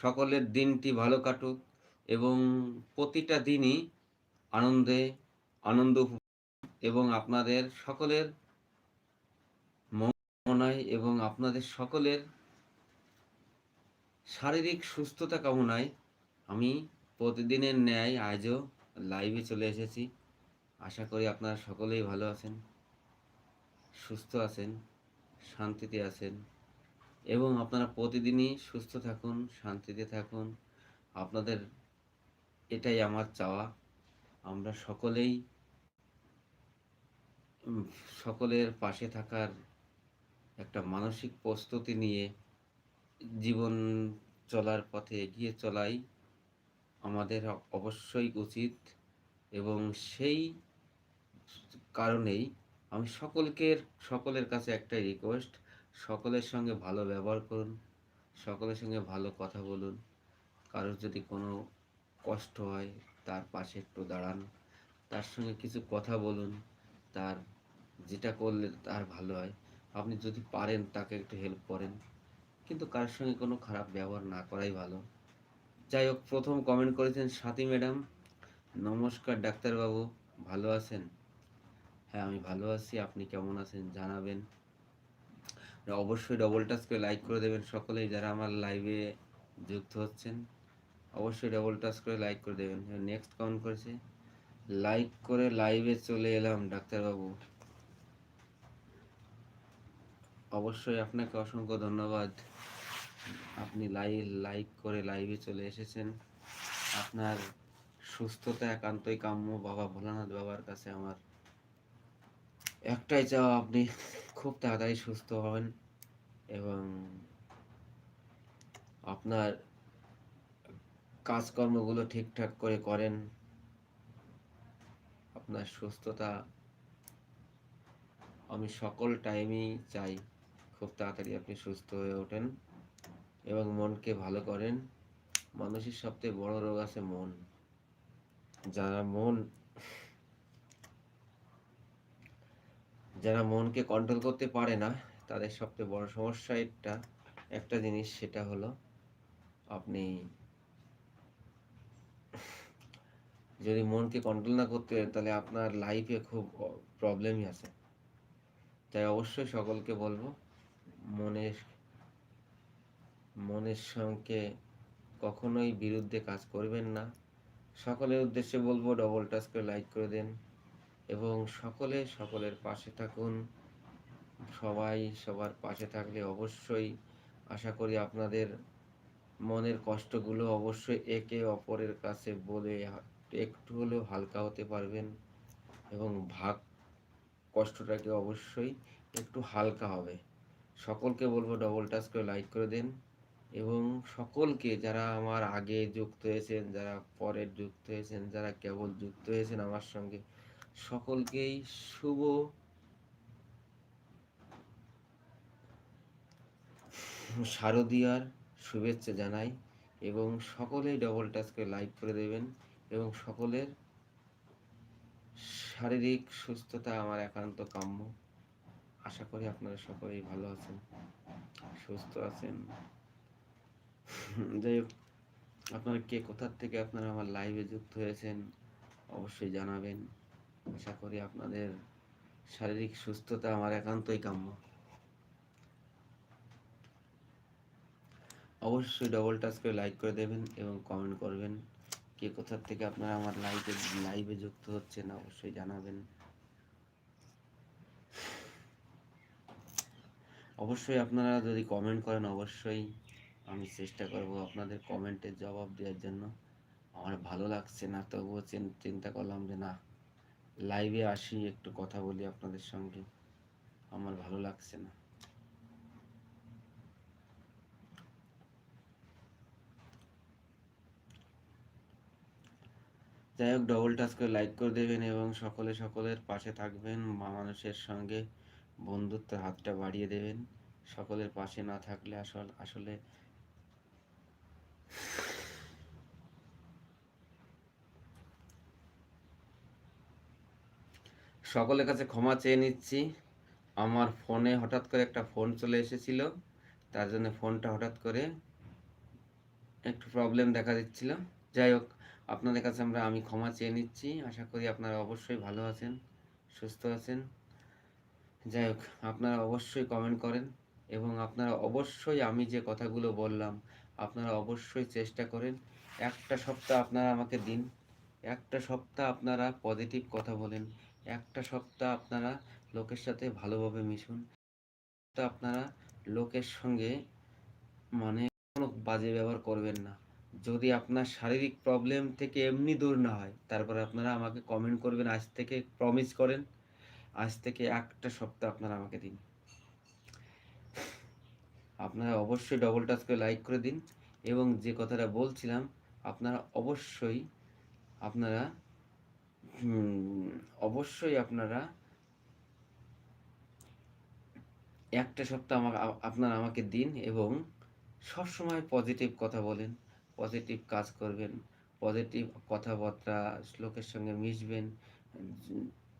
সকলের দিনটি ভালো কাটুক এবং প্রতিটা দিনই আনন্দে আনন্দ এবং আপনাদের সকলের কামনায় এবং আপনাদের সকলের শারীরিক সুস্থতা কামনায় আমি প্রতিদিনের ন্যায় আজও লাইভে চলে এসেছি। আশা করি আপনারা সকলেই ভালো আছেন, সুস্থ আছেন, শান্তিতে আছেন। এবং আপনারা প্রতিদিনই সুস্থ থাকুন, শান্তিতে থাকুন। আপনাদের এটাই আমার চাওয়া। আমরা সকলেই সকলের পাশে থাকার একটা মানসিক প্রস্তুতি নিয়ে জীবন চলার পথে এগিয়ে চলাই আমাদের অবশ্যই উচিত। এবং সেই কারণেই আমি সকলকে সকলের কাছে একটাই রিকোয়েস্ট সকলের সঙ্গে ভালো ব্যবহার করুন, সকলের সঙ্গে ভালো কথা বলুন, কারোর যদি কোনো কষ্ট হয় তার পাশে একটু দাঁড়ান, তার সঙ্গে কিছু কথা বলুন, তার যেটা করলে তার ভালো হয়। আপনি যদি পারেন তাকে একটু হেল্প করেন, কিন্তু কারোর সঙ্গে কোনো খারাপ ব্যবহার না করাই ভালো। যাই হোক, প্রথম কমেন্ট করেছেন সাথী ম্যাডাম নমস্কার ডাক্তারবাবু, ভালো আছেন? হ্যাঁ আমি ভালো আছি, আপনি কেমন আছেন জানাবেন। অবশ্যই ডবল টাচ করে লাইক করে দেবেন সকলেই, যারা আমার লাইভে যুক্ত হচ্ছেন। অবশ্যই ডবল টাচ করে লাইক করে দেবেন। নেক্সট কমেন্ট করেছে। লাইক করে লাইভে চলে এলাম ডাক্তারবাবু। অবশ্যই আপনাকে অসংখ্য ধন্যবাদ। আপনি লাইভ লাইক করে লাইভে চলে এসেছেন। আপনার সুস্থতা, একান্তই কাম্য। বাবা ভোলানাথ বাবার কাছে আমার একটাই চাওয়া আপনি। খুব তাড়াতাড়ি সুস্থ হবেন এবং আপনার কাজকর্মগুলো ঠিকঠাক করে করেন। আপনার সুস্থতা আমি সকল টাইমেই চাই খুব তাড়াতাড়ি আপনি সুস্থ হয়ে ওঠেন এবং মনকে ভালো করেন। মানুষের সবচেয়ে বড় রোগ আছে মন। যারা মন যারা মনকে কন্ট্রোল করতে পারে না, তাদের সবচেয়ে বড় সমস্যা একটা একটা জিনিস সেটা হলো, আপনি যদি মনকে কন্ট্রোল না করতে পারেন, তাহলে আপনার লাইফে খুব প্রবলেমই আছে। তাই অবশ্যই সকলকে বলব, মনের মনের সঙ্গে কখনোই বিরুদ্ধে কাজ করবেন না। সকলের উদ্দেশ্যে বলব ডবল টাচ করে লাইক করে দেন। এবং সকলে সকলের পাশে থাকুন। সবাই সবার পাশে থাকলে অবশ্যই আশা করি আপনাদের মনের কষ্টগুলো অবশ্যই একে অপরের কাছে বলে একটু হলেও হালকা হতে পারবেন এবং ভাগ কষ্টটাকে অবশ্যই একটু হালকা হবে। সকলকে বলব ডবল টাচ করে লাইক করে দিন এবং সকলকে যারা আমার আগে যুক্ত হয়েছেন, যারা পরে যুক্ত হয়েছেন, যারা কেবল যুক্ত হয়েছেন আমার সঙ্গে সকলকেই শুভ শারদীয়ার শুভেচ্ছা জানাই এবং সকলেই ডবল টাচ করে লাইক করে দেবেন এবং সকলের শারীরিক সুস্থতা আমার একান্ত কাম্য। আশা করি আপনারা সকলেই ভালো আছেন, সুস্থ আছেন। যাই হোক, আপনারা কে কোথার থেকে আপনারা আমার লাইভে যুক্ত হয়েছেন অবশ্যই জানাবেন। আশা করি আপনাদের শারীরিক সুস্থতা আমার একান্তই কাম্য। অবশ্যই ডবল টাচ করে লাইক করে দেবেন এবং কমেন্ট করবেন কে কোথার থেকে আপনারা আমার লাইভে লাইভে যুক্ত হচ্ছেন অবশ্যই জানাবেন। অবশ্যই আপনারা যদি কমেন্ট করেন অবশ্যই আমি চেষ্টা করব আপনাদের কমেন্টের জবাব দেওয়ার জন্য। আমার ভালো লাগছে না, তবুও চিন্তা করলাম যে না লাইভে আসি, একটু কথা বলি আপনাদের সঙ্গে। আমার ভালো লাগছে না। যাই হোক ডবল টাচ করে লাইক করে দেবেন এবং সকলে সকলের পাশে থাকবেন মানুষের সঙ্গে বন্ধুত্বের হাতটা বাড়িয়ে দেবেন। সকলের পাশে না থাকলে আসল আসলে সকলের কাছে ক্ষমা চেয়ে নিচ্ছি। আমার ফোনে হঠাৎ করে একটা ফোন চলে এসেছিল। তার জন্য ফোনটা হঠাৎ করে একটু প্রবলেম দেখা দিচ্ছিল। যাই হোক, আপনাদের কাছে আমরা, আমি ক্ষমা চেয়ে নিচ্ছি। আশা করি আপনারা অবশ্যই ভালো আছেন, সুস্থ আছেন। যাই হোক, আপনারা অবশ্যই কমেন্ট করেন এবং আপনারা অবশ্যই আমি যে কথাগুলো বললাম, আপনারা অবশ্যই চেষ্টা করেন। একটা সপ্তাহ আপনারা আমাকে দিন, একটা সপ্তাহ আপনারা পজিটিভ কথা বলেন। একটা সপ্তাহ আপনারা লোকের সাথে ভালোভাবে মিশুন। তা আপনারা লোকের সঙ্গে মানে কোনো বাজে ব্যবহার করবেন না। যদি আপনার শারীরিক প্রবলেম থেকে এমনি দূর না হয়, তারপরে আপনারা আমাকে কমেন্ট করবেন, আজ থেকে প্রমিস করেন, আজ থেকে একটা সপ্তাহ আপনারা আমাকে দিন। আপনারা অবশ্যই ডবল টাচ করে লাইক করে দিন এবং যে কথাটা বলছিলাম, আপনারা অবশ্যই আপনারা অবশ্যই আপনারা একটা সপ্তাহ আমাকে আপনারা আমাকে দিন এবং সবসময় পজিটিভ কথা বলেন পজিটিভ কাজ করবেন পজিটিভ কথাবার্তা লোকের সঙ্গে মিশবেন,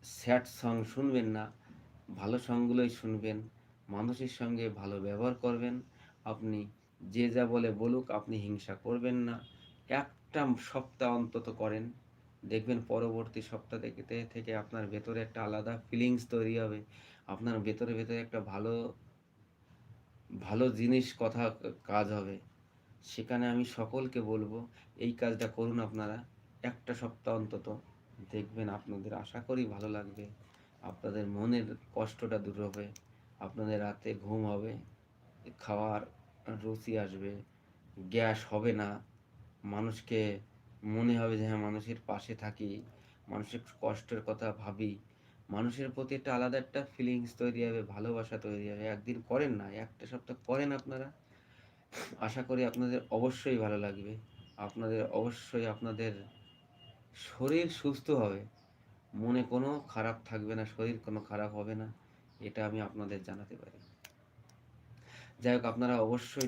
স্যাড সং শুনবেন না, ভালো সংগুলোই শুনবেন, মানুষের সঙ্গে ভালো ব্যবহার করবেন, আপনি যে যা বলে বলুক, আপনি হিংসা করবেন না, একটা সপ্তাহ অন্তত করেন। দেখবেন পরবর্তী সপ্তাহ থেকে থেকে আপনার ভেতরে একটা আলাদা ফিলিংস তৈরি হবে। আপনার ভেতরে ভেতরে একটা ভালো ভালো জিনিস কথা কাজ হবে। সেখানে আমি সকলকে বলব, এই কাজটা করুন আপনারা। একটা সপ্তাহ অন্তত দেখবেন আপনাদের আশা করি ভালো লাগবে। আপনাদের মনের কষ্টটা দূর হবে। আপনাদের রাতে ঘুম হবে, খাওয়ার রুচি আসবে, গ্যাস হবে না। মানুষকে মনে হবে যে হ্যাঁ মানুষের পাশে থাকি, মানুষের কষ্টের কথা ভাবি, মানুষের প্রতি একটা আলাদা একটা ফিলিংস তৈরি হবে, ভালোবাসা তৈরি হবে। একদিন করেন না, একটা সপ্তাহ করেন আপনারা। আশা করি আপনাদের অবশ্যই ভালো লাগবে। আপনাদের অবশ্যই আপনাদের শরীর সুস্থ হবে। মনে কোনো খারাপ থাকবে না, শরীর কোনো খারাপ হবে না, এটা আমি আপনাদের জানাতে পারি। যাই হোক, আপনারা অবশ্যই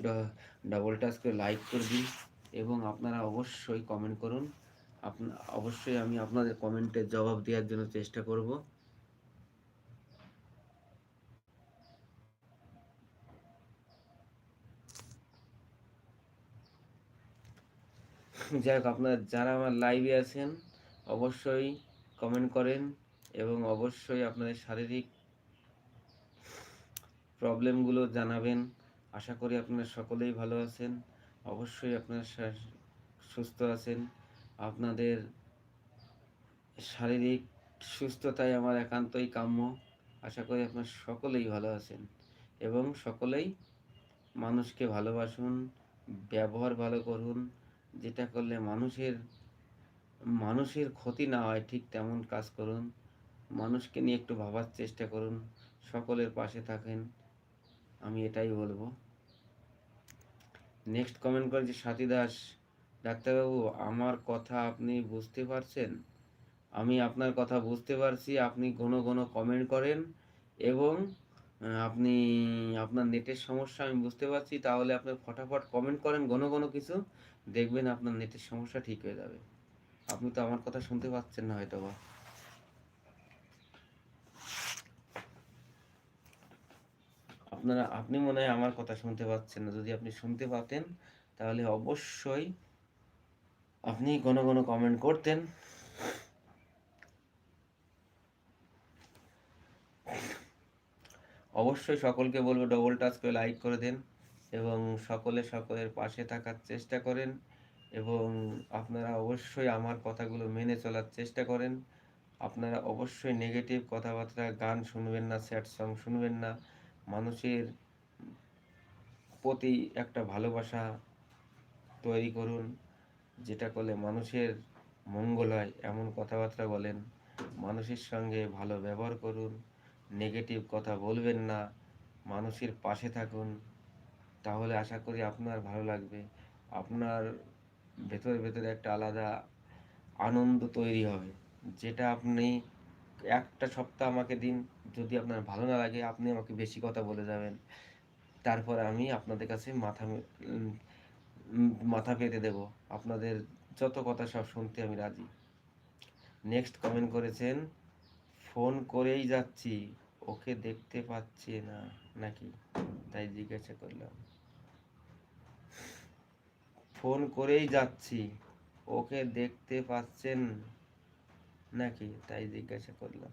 ডবল টাচ লাইক করে দিন। এবং আপনারা অবশ্যই কমেন্ট করুন। অবশ্যই আমি আপনাদের কমেন্টের জবাব দেওয়ার জন্য চেষ্টা করব। যাই হোক, আপনারা যারা আমার লাইভে আছেন, অবশ্যই কমেন্ট করেন এবং অবশ্যই আপনাদের শারীরিক প্রবলেমগুলো জানাবেন। আশা করি আপনারা সকলেই ভালো আছেন। অবশ্যই আপনারা সুস্থ আছেন। আপনাদের শারীরিক সুস্থতাই আমার একান্তই কাম্য। আশা করি আপনারা সকলেই ভালো আছেন এবং সকলেই মানুষকে ভালোবাসুন, ব্যবহার ভালো করুন, যেটা করলে মানুষের মানুষের ক্ষতি না হয়, ঠিক তেমন কাজ করুন। মানুষকে নিয়ে একটু ভাবার চেষ্টা করুন, সকলের পাশে থাকেন, আমি এটাই বলব। নেক্সট কমেন্ট করেছে সাথী দাস, ডাক্তারবাবু, আমার কথা আপনি বুঝতে পারছেন? আমি আপনার কথা বুঝতে পারছি, আপনি ঘন ঘন কমেন্ট করেন এবং আপনি আপনার নেটের সমস্যা আমি বুঝতে পারছি, তাহলে আপনি ফটাফট কমেন্ট করেন, ঘন ঘন কিছু, দেখবেন আপনার নেটের সমস্যা ঠিক হয়ে যাবে। আপনি তো আমার কথা শুনতে পাচ্ছেন না হয়তো বা আপনারা, আপনি মনে হয় আমার কথা শুনতে পাচ্ছেন না। যদি আপনি শুনতে পাতেন, তাহলে অবশ্যই আপনি ঘন ঘন কমেন্ট করতেন। অবশ্যই সকলকে বলব ডবল টাচ করে লাইক করে দেন এবং সকলে সকলের পাশে থাকার চেষ্টা করেন এবং আপনারা অবশ্যই আমার কথাগুলো মেনে চলার চেষ্টা করেন। আপনারা অবশ্যই নেগেটিভ কথাবার্তা গান শুনবেন না স্যাড সং শুনবেন না। মানুষের প্রতি একটা ভালোবাসা তৈরি করুন, যেটা করলে মানুষের মঙ্গল হয়, এমন কথাবার্তা বলেন। মানুষের সঙ্গে ভালো ব্যবহার করুন নেগেটিভ কথা বলবেন না, মানুষের পাশে থাকুন। তাহলে আশা করি আপনার ভালো লাগবে। আপনার ভেতরে ভেতরে একটা আলাদা আনন্দ তৈরি হবে, যেটা আপনি একটা সপ্তাহ আমাকে দিন, যদি আপনার ভালো না লাগে, আপনি আমাকে বেশি কথা বলে যাবেন। তারপর আমি আপনাদের কাছে মাথা মাথা পেতে দেব। আপনাদের যত কথা সব শুনতে আমি রাজি। নেক্সট কমেন্ট করেছেন, ফোন করেই যাচ্ছি, ওকে দেখতে পাচ্ছি না। নাকি? তাই জিজ্ঞাসা করলাম। ফোন করেই যাচ্ছি, ওকে দেখতে পাচ্ছেন নাকি? তাই জিজ্ঞাসা করলাম।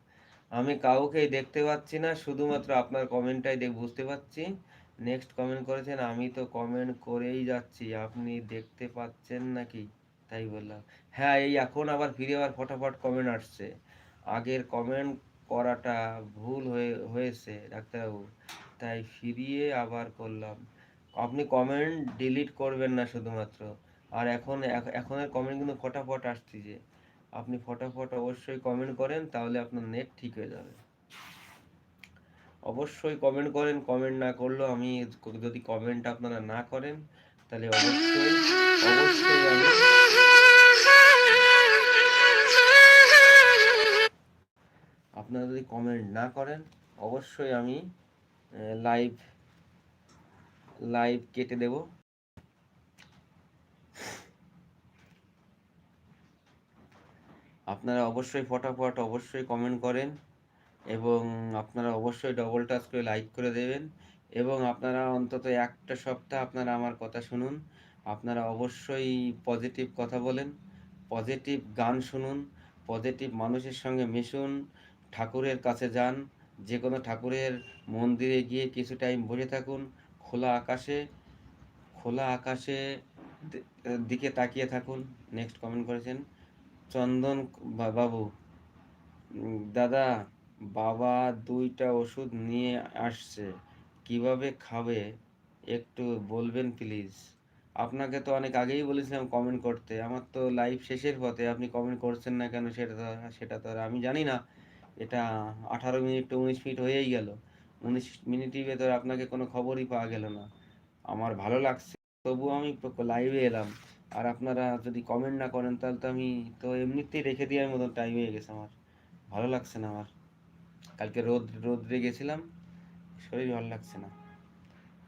আমি কাউকেই দেখতে পাচ্ছি না, শুধুমাত্র আপনার কমেন্টটাই দেখ, বুঝতে পাচ্ছি নেক্সট কমেন্ট করেছেন, আমি তো কমেন্ট করেই যাচ্ছি, আপনি দেখতে পাচ্ছেন নাকি? তাই বললাম। হ্যাঁ এই এখন আবার ফিরে আবার ফটাফট কমেন্ট আসছে। আগের কমেন্ট করাটা ভুল হয়ে, হয়েছে, ডাক্তারবাবু। তাই ফিরিয়ে আবার করলাম। আপনি কমেন্ট ডিলিট করবেন না শুধুমাত্র। আর এখন এখনের কমেন্ট কিন্তু ফটাফট আসছে আপনি ফটাফট অবশ্যই কমেন্ট করেন, তাহলে আপনার নেট ঠিক হয়ে যাবে। অবশ্যই কমেন্ট করেন কমেন্ট না করলেও আমি যদি কমেন্ট আপনারা না করেন, তাহলে অবশ্যই আপনারা যদি কমেন্ট না করেন, অবশ্যই আমি লাইভ লাইভ কেটে দেব। আপনারা অবশ্যই ফটাফট অবশ্যই কমেন্ট করেন এবং আপনারা অবশ্যই ডবল টাচ করে লাইক করে দেবেন এবং আপনারা অন্তত একটা সপ্তাহ আপনারা আমার কথা শুনুন। আপনারা অবশ্যই পজিটিভ কথা বলেন পজিটিভ গান শুনুন পজিটিভ মানুষের সঙ্গে মিশুন, ঠাকুরের কাছে যান যে কোনো ঠাকুরের মন্দিরে গিয়ে কিছু টাইম বসে থাকুন, খোলা আকাশে খোলা আকাশে দিকে তাকিয়ে থাকুন নেক্সট কমেন্ট করেছেন। চন্দন বাবু দাদা, বাবা দুইটা ওষুধ নিয়ে আসছে, কীভাবে খাবে একটু বলবেন প্লিজ আপনাকে তো অনেক আগেই বলেছিলাম কমেন্ট করতে, আমার তো লাইভ শেষের পথে, আপনি কমেন্ট করছেন না কেন সেটা তো সেটা তো আর আমি জানি না। এটা আঠারো মিনিট তো উনিশ মিনিট হয়েই গেল, উনিশ মিনিটের ভেতর আপনাকে কোনো খবরই পাওয়া গেল না। আমার ভালো লাগছে তবু আমি লাইভে এলাম। আর আপনারা যদি কমেন্ট না করেন, তাহলে তো আমি তো এমনিতেই রেখে দেওয়ার মতন টাইম হয়ে গেছে আমার। ভালো লাগছে না আমার। কালকে রোদ রোদ্রে গেছিলাম, শরীর ভালো লাগছে না।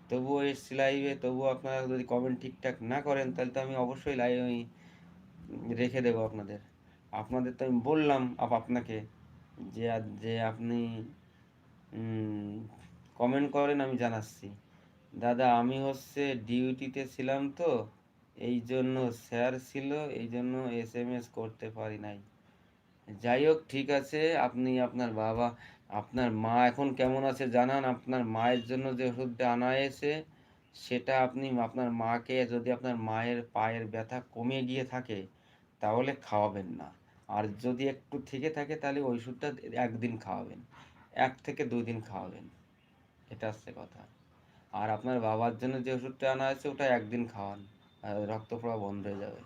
তবুও এসছি লাইভে তবুও আপনারা যদি কমেন্ট ঠিকঠাক না করেন, তাহলে তো আমি অবশ্যই লাইভ আমি রেখে দেবো আপনাদের। আপনাদের তো আমি বললাম আপ, আপনাকে যে যে আপনি কমেন্ট করেন, আমি জানাচ্ছি। দাদা, আমি হচ্ছে ডিউটিতে ছিলাম তো এই জন্য স্যার ছিল, এই জন্য এস এম এস করতে পারি নাই। যাই হোক ঠিক আছে, আপনি আপনার বাবা, আপনার মা এখন কেমন আছে জানান। আপনার মায়ের জন্য যে ওষুধটা আনা হয়েছে, সেটা আপনি আপনার মাকে, যদি আপনার মায়ের পায়ের ব্যথা কমে গিয়ে থাকে, তাহলে খাওয়াবেন না। আর যদি একটু থেকে থাকে, তাহলে ওই ওষুধটা একদিন খাওয়াবেন, এক থেকে দুই দিন খাওয়াবেন। এটা হচ্ছে কথা। আর আপনার বাবার জন্য যে ওষুধটা আনা হয়েছে, ওটা একদিন খাওয়ান। আর রক্ত পড়া বন্ধ হয়ে যাবে।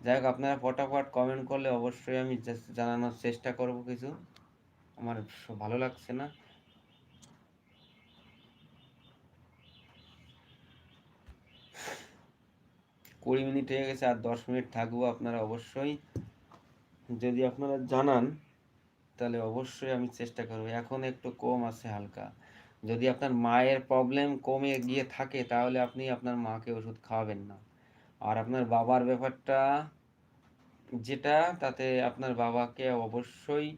যাই হোক, আপনারা ফটাফট কমেন্ট করলে অবশ্যই আমি জানানোর চেষ্টা করব কিছু। আমার ভালো লাগছে না। কুড়ি মিনিট হয়ে গেছে আর দশ মিনিট থাকব আপনারা অবশ্যই। যদি আপনারা জানান, তাহলে অবশ্যই আমি চেষ্টা করব। এখন একটু কম আছে হালকা। যদি আপনার মায়ের প্রবলেম কমে গিয়ে থাকে, তাহলে আপনি আপনার মাকে ওষুধ খাওয়াবেন না। আর আপনার বাবার ব্যাপারটা যেটা, তাতে আপনার বাবাকে অবশ্যই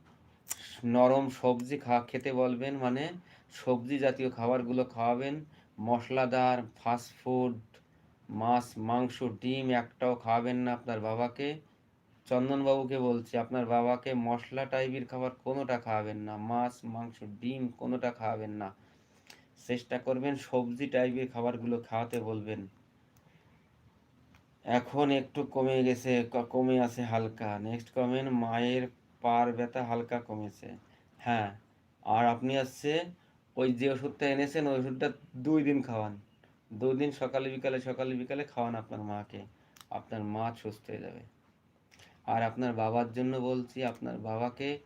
নরম সবজি খা, খেতে বলবেন মানে সবজি জাতীয় খাবারগুলো খাওয়াবেন। মশলাদার ফাস্ট ফুড মাছ, মাংস, ডিম একটাও খাওয়াবেন না আপনার বাবাকে। চন্দনবাবুকে বলছি, আপনার বাবাকে মশলা টাইপের খাবার কোনোটা খাওয়াবেন না। মাছ, মাংস, ডিম কোনোটা খাওয়াবেন না। চেষ্টা করবেন সবজি টাইপের খাবারগুলো খাওয়াতে বলবেন। এখন একটু কমে গেছে কমে আছে হালকা। নেক্সট কমেন্ট মায়ের পার ব্যথা হালকা কমেছে। হ্যাঁ আর আপনি হচ্ছে ওই যে ওষুধটা এনেছেন, ওই ওষুধটা দুই দিন খাওয়ান। দুই দিন সকালে, বিকালে সকালে, বিকালে খাওয়ান আপনার মাকে। আপনার মা সুস্থ হয়ে যাবে। আর আপনার বাবার জন্য বলছি, আপনার বাবাকে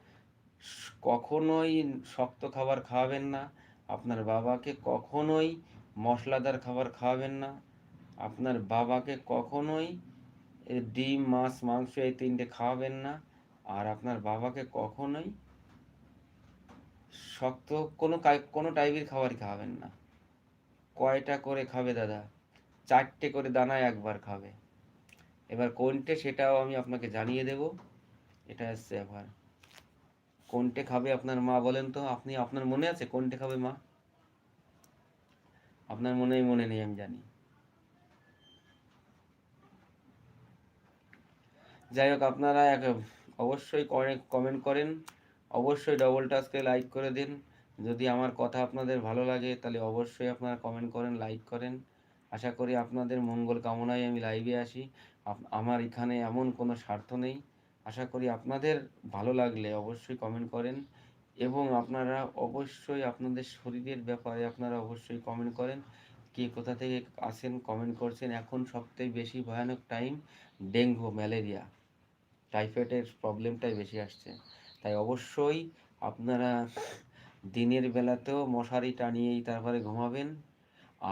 কখনোই শক্ত খাবার খাওয়াবেন না। আপনার বাবাকে কখনোই মশলাদার খাবার খাওয়াবেন না। আপনার বাবাকে কখনোই ডিম, মাছ, মাংস এই তিনটে খাওয়াবেন না। আর আপনার বাবাকে কখনোই শক্ত কোনো কোনো টাইপের খাবার খাওয়াবেন না। কয়টা করে খাবে দাদা? চারটে করে দানায় একবার খাবে। এবার কোনটে সেটাও আমি আপনাকে জানিয়ে দেব। এটা হচ্ছে ব্যাপার কোনটে খাবে আপনার মা বলেন তো? আপনি, আপনার মনে আছে কোনটে খাবে মা? আপনার মনে মনে নেই, আমি জানি। যাই হোক, আপনারা এক, অবশ্যই কমেন্ট করেন। অবশ্যই ডবল টাচকে লাইক করে দিন। যদি আমার কথা আপনাদের ভালো লাগে, তাহলে অবশ্যই আপনারা কমেন্ট করেন লাইক করেন। আশা করি আপনাদের মঙ্গল কামনায় আমি লাইভে আসি। আমার এখানে এমন কোনো স্বার্থ নেই। আশা করি আপনাদের ভালো লাগলে অবশ্যই কমেন্ট করেন এবং আপনারা অবশ্যই আপনাদের শরীরের ব্যাপারে আপনারা অবশ্যই কমেন্ট করেন। কে কোথা থেকে আসেন কমেন্ট করছেন। এখন সবথেকে বেশি ভয়ানক টাইম ডেঙ্গু, ম্যালেরিয়া। টাইফয়েডের প্রবলেমটাই বেশি আসছে। তাই অবশ্যই আপনারা দিনের বেলাতেও মশারি টানিয়েই তারপরে ঘুমাবেন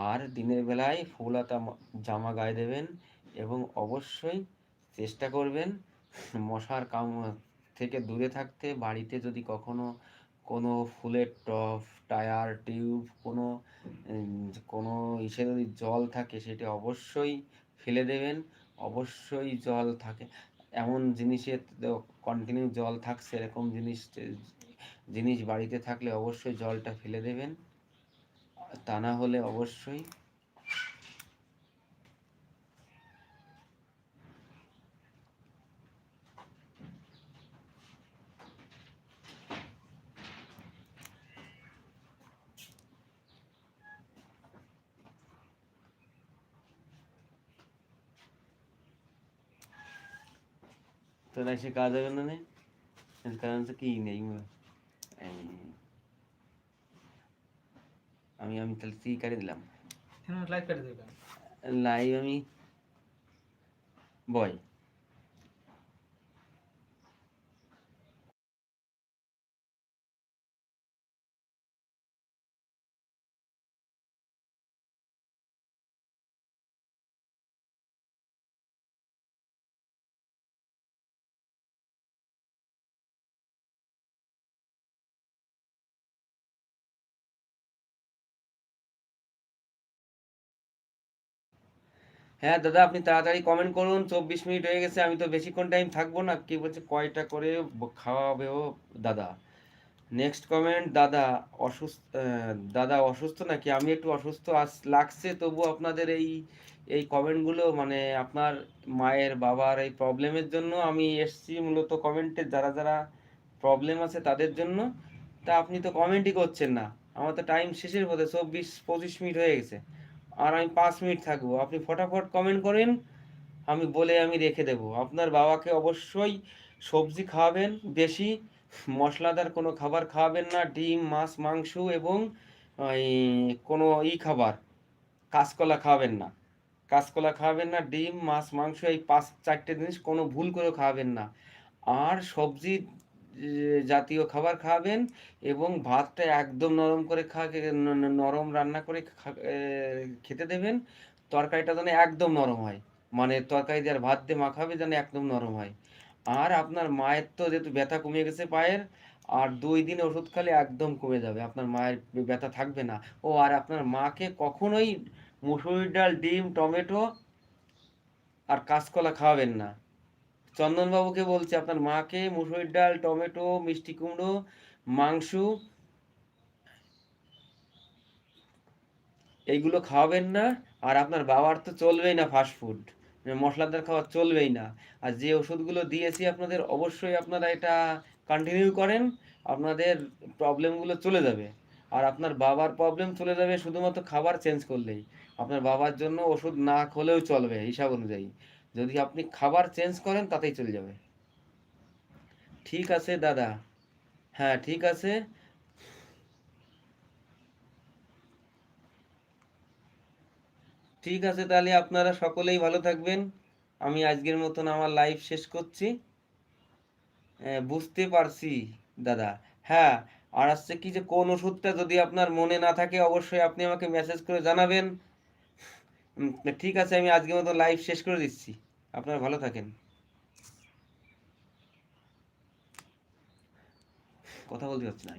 আর দিনের বেলায় ফুলাতা জামা গায়ে দেবেন এবং অবশ্যই চেষ্টা করবেন মশার কাম থেকে দূরে থাকতে, বাড়িতে যদি কখনো কোনো ফুলের টপ টায়ার, টিউব, কোনো কোনো ইসে যদি জল থাকে, সেটি অবশ্যই ফেলে দেবেন। অবশ্যই জল থাকে। এমন জিনিসের কন্টিনিউ জল থাকছে এরকম জিনিস জিনিস বাড়িতে থাকলে অবশ্যই জলটা ফেলে দেবেন। তা না হলে অবশ্যই তো সে কাজ হবে না কারণ কি নেই আমি আমি তাহলে সি কাটে দিলাম লাইভ কেটে দেবেন হ্যাঁ দাদা, আপনি তাড়াতাড়ি কমেন্ট করুন। চব্বিশ মিনিট হয়ে গেছে, আমি তো বেশিক্ষণ টাইম থাকব না। কি বলছে, কয়টা করে খাওয়াবে ও দাদা? নেক্সট কমেন্ট দাদা অসুস্থ দাদা অসুস্থ নাকি? আমি একটু অসুস্থ আস লাগছে তবু আপনাদের এই এই কমেন্টগুলো মানে আপনার মায়ের বাবার এই প্রবলেমের জন্য আমি এসছি মূলত কমেন্টে যারা যারা প্রবলেম আছে তাদের জন্য। তা আপনি তো কমেন্টই করছেন না। আমার তো টাইম শেষের পথে, চব্বিশ, পঁচিশ মিনিট হয়ে গেছে। আর আমি পাঁচ মিনিট থাকব। আপনি ফটাফট কমেন্ট করেন, আমি বলে আমি রেখে দেব। আপনার বাবাকে অবশ্যই সবজি খাওয়াবেন, বেশি মশলাদার কোনো খাবার খাওয়াবেন না, ডিম, মাছ, মাংস এবং কোনো ই খাবার, কাঁচকলা খাওয়াবেন না। কাঁচকলা খাওয়াবেন না, ডিম, মাছ, মাংস, এই পাঁচ চারটে জিনিস কোনো ভুল করে খাওয়াবেন না। আর সবজি জাতীয় খাবার খাবেন এবং ভাতটা একদম নরম করে খা নরম রান্না করে খেতে দেবেন। তরকারিটা যেন একদম নরম হয়। মানে তরকারি দিয়ে আর ভাত দিয়ে মাখাবে যেন একদম নরম হয়। আর আপনার মায়ের তো যেহেতু ব্যথা কমে গেছে পায়ের, আর দুই দিন ওষুধ খালে একদম কমে যাবে। আপনার মায়ের ব্যথা থাকবে না। ও, আর আপনার মাকে কখনোই মুসুরির ডাল, ডিম, টমেটো আর কাঁচকলা খাওয়াবেন না। চন্দনবাবুকে বলছি, আপনার মাকে মুসুরির ডাল, টমেটো, মিষ্টি কুমড়ো, মাংস, এইগুলো খাওয়াবেন না। আর আপনার বাবার তো চলবেই না ফাস্টফুড মশলাদার খাওয়া চলবেই না। আর যে ওষুধগুলো দিয়েছি আপনাদের, অবশ্যই আপনারা এটা কন্টিনিউ করেন। আপনাদের প্রবলেমগুলো চলে যাবে। আর আপনার বাবার প্রবলেম চলে যাবে শুধুমাত্র খাবার চেঞ্জ করলেই। আপনার বাবার জন্য ওষুধ না হলেও চলবে হিসাব অনুযায়ী। যদি আপনি খাবার চেঞ্জ করেন, তাতেই চলে যাবে। ঠিক আছে, দাদা। হ্যাঁ ঠিক আছে। ঠিক আছে, তাহলে আপনারা সকলেই ভালো থাকবেন। আমি আজকের মতন আমার লাইভ শেষ করছি। বুঝতে পারছি, দাদা। হ্যাঁ আর আসছে কি যে কোন ওষুধটা যদি আপনার মনে না থাকে, অবশ্যই আপনি আমাকে মেসেজ করে জানাবেন। ঠিক আছে, আমি আজকের মতো লাইভ শেষ করে দিচ্ছি। আপনারা ভালো থাকেন। কথা বলতে পারছি না